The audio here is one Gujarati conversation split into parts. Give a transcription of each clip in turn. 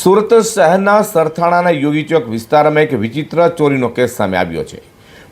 સુરત શહેરના સરથાણાના યોગી ચોક વિસ્તારમાં એક વિચિત્ર ચોરીનો કેસ સામે આવ્યો છે.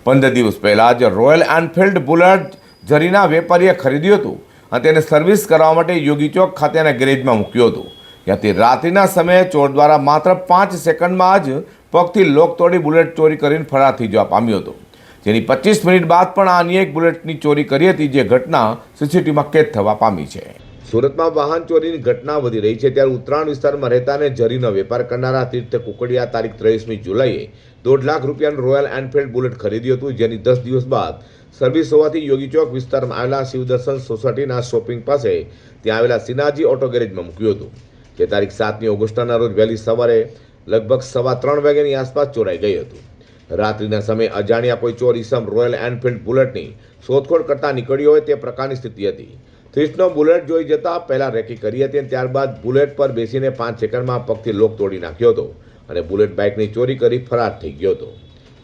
પંદર દિવસ પહેલાં જ રોયલ એનફિલ્ડ બુલેટ જરીના વેપારીએ ખરીદ્યું હતું અને તેને સર્વિસ કરવા માટે યોગી ચોક ખાતેના ગેરેજમાં મૂક્યું હતું. ત્યાંથી રાત્રિના સમયે ચોર દ્વારા માત્ર પાંચ સેકન્ડમાં જ પગથી લોક તોડી બુલેટ ચોરી કરીને ફરાર થઈ જવા પામ્યો હતો. જેની પચીસ મિનિટ બાદ પણ આ અન્ય એક બુલેટની ચોરી કરી હતી જે ઘટના સીસીટીવીમાં કેદ થવા પામી છે. સુરતમાં વાહન ચોરીની ઘટના વધી રહી છે. ત્યારે ઉત્તરાયણ વિસ્તારમાં રહેતા અને જરીનો વેપાર કરનારા તીર્થ કુકડિયા તારીખ ત્રેવીસમી જુલાઈએ દોઢ લાખ રૂપિયાનું રોયલ એનફિલ્ડ બુલેટ ખરીદ્યું હતું, જેની દસ દિવસ બાદ સર્વિસ હોવાથી યોગી ચોક વિસ્તારમાં આવેલા શિવદર્શન સોસાયટીના શોપિંગ પાસે ત્યાં આવેલા સિનાજી ઓટો ગેરેજમાં મૂક્યું હતું, જે તારીખ સાતમી ઓગસ્ટના રોજ વહેલી સવારે લગભગ સવા ત્રણ વાગ્યાની આસપાસ ચોરાઈ ગઈ હતું. રાત્રિના સમયે અજાણ્યા કોઈ ચોર ઈસમ રોયલ એનફિલ્ડ બુલેટની શોધખોળ કરતા નીકળ્યો હોય તે પ્રકારની સ્થિતિ હતી. થ્રીસનો બુલેટ જોઈ જતા પહેલાં રેકી કરી હતી અને ત્યારબાદ બુલેટ પર બેસીને પાંચ સેકન્ડમાં પગથી લોક તોડી નાખ્યો હતો અને બુલેટ બાઇકની ચોરી કરી ફરાર થઈ ગયો હતો.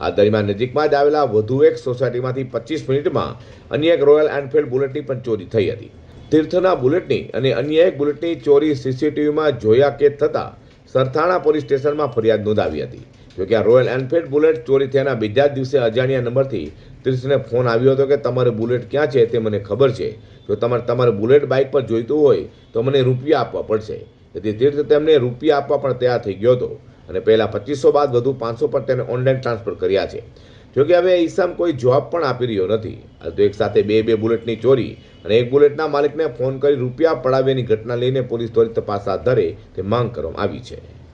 આ દરમિયાન નજીકમાં જ આવેલા વધુ એક સોસાયટીમાંથી પચીસ મિનિટમાં અન્ય એક રોયલ એન્ફિલ્ડ બુલેટની પણ ચોરી થઈ હતી. તીર્થના બુલેટની અને અન્ય એક બુલેટની ચોરી સીસીટીવીમાં જોયા કેદ થતાં સરથાણા પોલીસ સ્ટેશનમાં ફરિયાદ નોંધાવી હતી. જોકે આ રોયલ એન્ફિલ્ડ બુલેટ ચોરી થયાના બીજા જ દિવસે અજાણ્યા નંબરથી ત્રીસને ફોન આવ્યો હતો કે તમારે બુલેટ ક્યાં છે તે મને ખબર છે. જો તમારે તમારે બુલેટ બાઇક પર જોઈતું હોય તો મને રૂપિયા આપવા પડશે. તેથી તીર્થ તેમને રૂપિયા આપવા પણ તૈયાર થઈ ગયો હતો અને પહેલાં પચીસો બાદ વધુ પાંચસો પણ તેને ઓનલાઈન ટ્રાન્સફર કર્યા છે. જોકે હવે ઈસામ કોઈ જવાબ પણ આપી રહ્યો નથી. હાલ તો એક સાથે બે બે બુલેટની ચોરી અને એક બુલેટના માલિકને ફોન કરી રૂપિયા પડાવ્યાની ઘટના લઈને પોલીસ ત્વરિત તપાસ હાથ ધરે તે માંગ કરવામાં આવી છે.